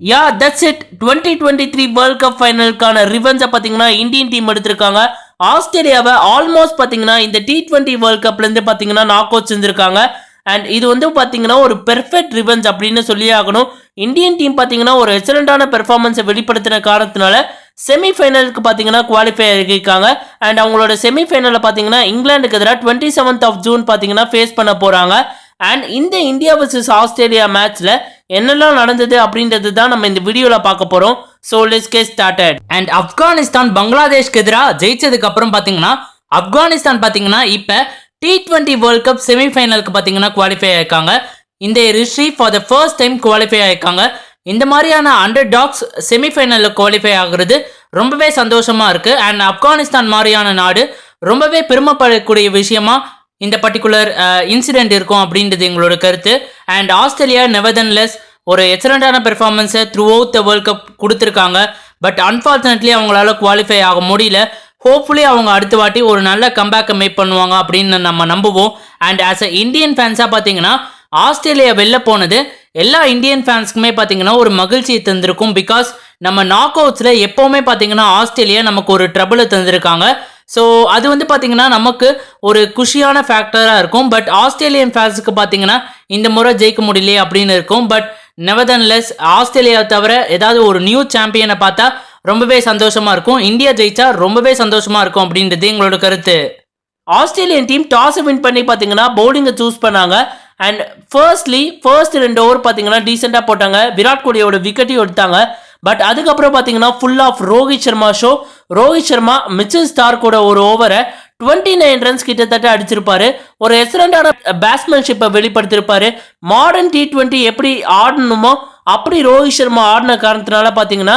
Yeah that's it twenty twenty three world cup ஃபைனலுக்கான ரிவெஞ்சை பார்த்தீங்கன்னா Indian team எடுத்திருக்காங்க. ஆஸ்திரேலியாவை ஆல்மோஸ்ட் பார்த்தீங்கன்னா இந்த டி டுவெண்ட்டி வேர்ல்ட் கப்லேருந்து பார்த்தீங்கன்னா நாக் அவுட் செஞ்சிருக்காங்க. அண்ட் இது வந்து பார்த்தீங்கன்னா ஒரு பெர்ஃபெக்ட் ரிவெஞ்ச் அப்படின்னு சொல்லி ஆகணும். இந்தியன் டீம் பார்த்தீங்கன்னா ஒரு எக்ஸலண்டான பெர்ஃபார்மன்ஸை வெளிப்படுத்தின காரணத்தினால செமிஃபைனலுக்கு பார்த்தீங்கன்னா குவாலிஃபை ஆகியிருக்காங்க. அண்ட் அவங்களோட செமிஃபைனலில் பார்த்தீங்கன்னா இங்கிலாந்துக்கு எதிராக டுவெண்ட்டி செவன்த் ஆஃப் ஜூன் பார்த்தீங்கன்னா ஃபேஸ் பண்ண போகிறாங்க அண்ட் இந்த இந்தியா வர்சஸ் ஆஸ்திரேலியா மேட்ச்சில் என்னெல்லாம் நடந்தது அப்படின்றது தான் நம்ம இந்த வீடியோவில் பார்க்க போகிறோம் so let's get started and Afghanistan பங்களாதேஷ்க்கு எதிராக ஜெயிச்சதுக்கு அப்புறம் பார்த்தீங்கன்னா ஆப்கானிஸ்தான் பார்த்தீங்கன்னா இப்போ டி ட்வெண்ட்டி வேர்ல்ட் கப் செமிஃபைனலுக்கு பார்த்தீங்கன்னா குவாலிஃபை ஆயிருக்காங்க. இந்த ரிஷி for the first time qualify ஆயிருக்காங்க. இந்த மாதிரியான அண்டர் டாக்ஸ் செமிஃபைனலில் குவாலிஃபை ஆகுறது ரொம்பவே சந்தோஷமாக இருக்குது அண்ட் ஆப்கானிஸ்தான் மாதிரியான நாடு ரொம்பவே பெருமைப்படக்கூடிய விஷயமா இந்த பர்டிகுலர் இன்சிடென்ட் uh, இருக்கும் அப்படின்றது எங்களோட கருத்து. அண்ட் ஆஸ்திரேலியா நெவர்தன்லெஸ் ஒரு எக்ஸலண்டான பெர்ஃபார்மன்ஸை throughout the world cup கொடுத்துருக்காங்க. பட் அன்ஃபார்ச்சுனேட்லி அவங்களால குவாலிஃபை ஆக முடியல. ஹோப்ஃபுல்லி அவங்க அடுத்த வாட்டி ஒரு நல்ல கம்பேக்கை மேக் பண்ணுவாங்க அப்படின்னு நம்ம நம்புவோம். அண்ட் ஆஸ் அ இந்தியன் ஃபேன்ஸாக பார்த்தீங்கன்னா ஆஸ்திரேலியா வெளில போனது எல்லா இந்தியன் ஃபேன்ஸ்க்குமே பார்த்தீங்கன்னா ஒரு மகிழ்ச்சியை தந்திருக்கும். பிகாஸ் நம்ம நாக் அவுட்ஸில் எப்போவுமே பார்த்தீங்கன்னா ஆஸ்திரேலியா நமக்கு ஒரு ட்ரபிளை தந்திருக்காங்க. ஸோ அது வந்து பார்த்தீங்கன்னா நமக்கு ஒரு குஷியான ஃபேக்டராக இருக்கும். பட் ஆஸ்திரேலியன் ஃபேன்ஸுக்கு பார்த்தீங்கன்னா இந்த முறை ஜெயிக்க முடியலையே அப்படின்னு இருக்கும். பட் நெவதன்லெஸ் ஆஸ்திரேலியா தவிர ஏதாவது ஒரு நியூ சாம்பியனை பார்த்தா ரொம்பவே சந்தோஷமாக இருக்கும். இந்தியா ஜெயிச்சா ரொம்பவே சந்தோஷமாக இருக்கும் அப்படின்றது எங்களோட கருத்து. ஆஸ்திரேலியன் டீம் டாஸை வின் பண்ணி பார்த்தீங்கன்னா பவுலிங்கை சூஸ் பண்ணாங்க. அண்ட் ஃபர்ஸ்ட்லி ஃபர்ஸ்ட் ரெண்டு ஓவர் பார்த்தீங்கன்னா டீசெண்டாக போட்டாங்க. விராட் கோலியோட விக்கெட்டையும் எடுத்தாங்க. பட் அதுக்கப்புறம் பார்த்தீங்கன்னா full of Rohit Sharma show Rohit Sharma Mitchell ஸ்டார்க்கோட ஒரு ஓவரை டுவெண்ட்டி நைன் ரன்ஸ் கிட்டத்தட்ட அடிச்சிருப்பாரு. ஒரு எக்ஸலண்டான பேட்ஸ்மேன்ஷிப்பை வெளிப்படுத்தியிருப்பாரு மாடர்ன் டி டுவெண்ட்டி எப்படி ஆடணுமோ அப்படி ரோஹித் சர்மா ஆடின காரணத்தினால பார்த்தீங்கன்னா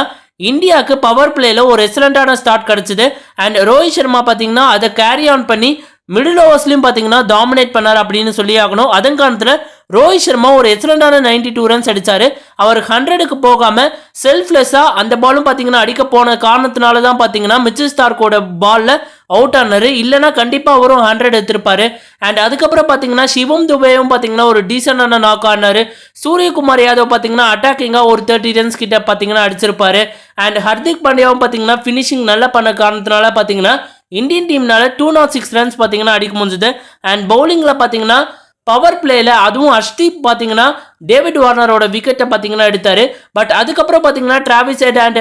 இந்தியாவுக்கு பவர் பிளேயில் ஒரு எக்ஸலண்டான ஸ்டார்ட் கிடச்சிது. அண்ட் ரோஹித் சர்மா பார்த்தீங்கன்னா அதை கேரி ஆன் பண்ணி மிடில் ஓவர்ஸ்லையும் பார்த்தீங்கன்னா டாமினேட் பண்ணார் அப்படின்னு சொல்லி ஆகணும். அதன் காரணத்தில் ரோஹித் சர்மா ஒரு எக்ஸலண்டான 92 டூ ரன்ஸ் அடித்தார் அவர் ஹண்ட்ரடுக்கு போகாமல் செல்ஃப்லெஸ்ஸாக அந்த பாலும் பார்த்தீங்கன்னா அடிக்க போன காரணத்தினால தான் பார்த்தீங்கன்னா மிச்சல் ஸ்டார்க்கோட பாலில் அவுட் ஆனார். இல்லைன்னா கண்டிப்பாக அவரும் ஹண்ட்ரட் எடுத்திருப்பாரு. அண்ட் அதுக்கப்புறம் பார்த்தீங்கன்னா சிவம் துபேவும் பார்த்தீங்கன்னா ஒரு டீசெண்டான நாக் ஆனார். சூரியகுமார் யாதவ் பார்த்தீங்கன்னா அட்டாக்கிங்காக ஒரு தேர்ட்டி ரன்ஸ் கிட்ட பார்த்தீங்கன்னா அடிச்சிருப்பாரு. அண்ட் ஹர்திக் பாண்டியாவும் பார்த்தீங்கன்னா ஃபினிஷிங் நல்லா பண்ண காரணத்தினால பார்த்தீங்கன்னா இந்தியன் டீம்னால டூ நாட் சிக்ஸ் ரன்ஸ் பார்த்தீங்கன்னா அடிக்க முடிஞ்சது. அண்ட் பவுலிங்கில் பார்த்தீங்கன்னா பவர் பிளேயில் அதுவும் அஷ்தீப் பார்த்தீங்கன்னா டேவிட் வார்னரோட விக்கெட்டை பார்த்தீங்கன்னா எடுத்தார். பட் அதுக்கப்புறம் பார்த்தீங்கன்னா Travis Head and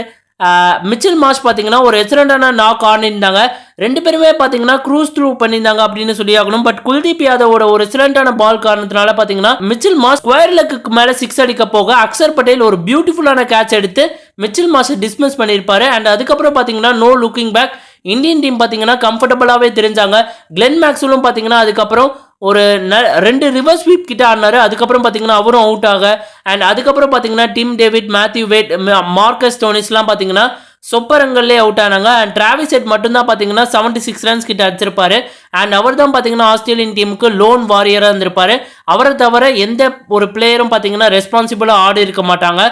Mitchell Marsh பார்த்தீங்கன்னா ஒரு எக்ஸலண்டான நாக் ஆடிருந்தாங்க ரெண்டு பேருமே பார்த்தீங்கன்னா க்ரூஸ் த்ரூ பண்ணியிருந்தாங்க அப்படின்னு சொல்லி ஆகணும். பட் குல்தீப் யாதவோட ஒரு எக்ஸலண்டான பால் காரணத்தினால பார்த்தீங்கன்னா மிச்சில் மாஸ் ஸ்கொயர் லெக்கு மேலே சிக்ஸ் அடிக்க போக அக்சர் பட்டேல் ஒரு பியூட்டிஃபுல்லான கேட்ச் எடுத்து மிச்சில் மாஸை டிஸ்மிஸ் பண்ணியிருப்பாரு. அண்ட் அதுக்கப்புறம் பார்த்தீங்கன்னா no looking back Indian team பார்த்தீங்கன்னா கம்ஃபர்டபுளாகவே தெரிஞ்சாங்க. கிளென் மேக்ஸுலும் பார்த்தீங்கன்னா அதுக்கப்புறம் ஒரு ந ரெண்டு ரிவர்ஸ் ஸ்வீப் கிட்ட ஆடினாரு. அதுக்கப்புறம் பார்த்தீங்கன்னா அவரும் அவுட் ஆக அண்ட் அதுக்கப்புறம் பார்த்தீங்கன்னா Tim David Matthew Wade Marcus டோனிஸ்லாம் பார்த்தீங்கன்னா சொப்பரங்கள்லேயே அவுட் ஆனாங்க. அண்ட் டிராவிஸ் ஹெட் மட்டும்தான் பார்த்தீங்கன்னா செவன்ட்டி சிக்ஸ் ரன்ஸ் கிட்ட அடிச்சிருப்பாரு. அண்ட் அவர் தான் பார்த்தீங்கன்னா ஆஸ்திரேலியன் டீமுக்கு லோன் வாரியராக இருந்திருப்பாரு. அவரை தவிர எந்த ஒரு பிளேயரும் பார்த்தீங்கன்னா ரெஸ்பான்சிபிளாக ஆடி இருக்க மாட்டாங்க.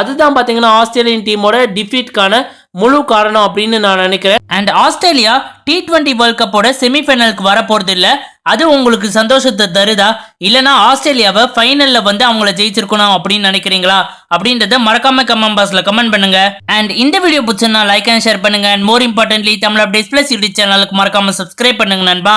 அதுதான் பார்த்தீங்கன்னா ஆஸ்திரேலியன் டீமோட டிஃபீட்கான முழு காரணம் அப்படின்னு நான் நினைக்கிறேன். And Australia T twenty world கப்போட செமிஃபைனலுக்கு வரப்போறது இல்லை அது உங்களுக்கு சந்தோஷத்தை தருதா? இல்லைனா ஆஸ்திரேலியாவை ஃபைனலில் வந்து அவங்கள ஜெயிச்சிருக்கணும் அப்படின்னு நினைக்கிறீங்களா? அப்படின்றத மறக்காம கமெண்ட் பாக்ஸில் கமெண்ட் பண்ணுங்க. அண்ட் இந்த வீடியோ பிடிச்சிருந்தா லைக் அண்ட் ஷேர் பண்ணுங்க. And more importantly Tamil updates plus YouTube சேனலுக்கு மறக்காம சப்ஸ்கிரைப் பண்ணுங்க நண்பா.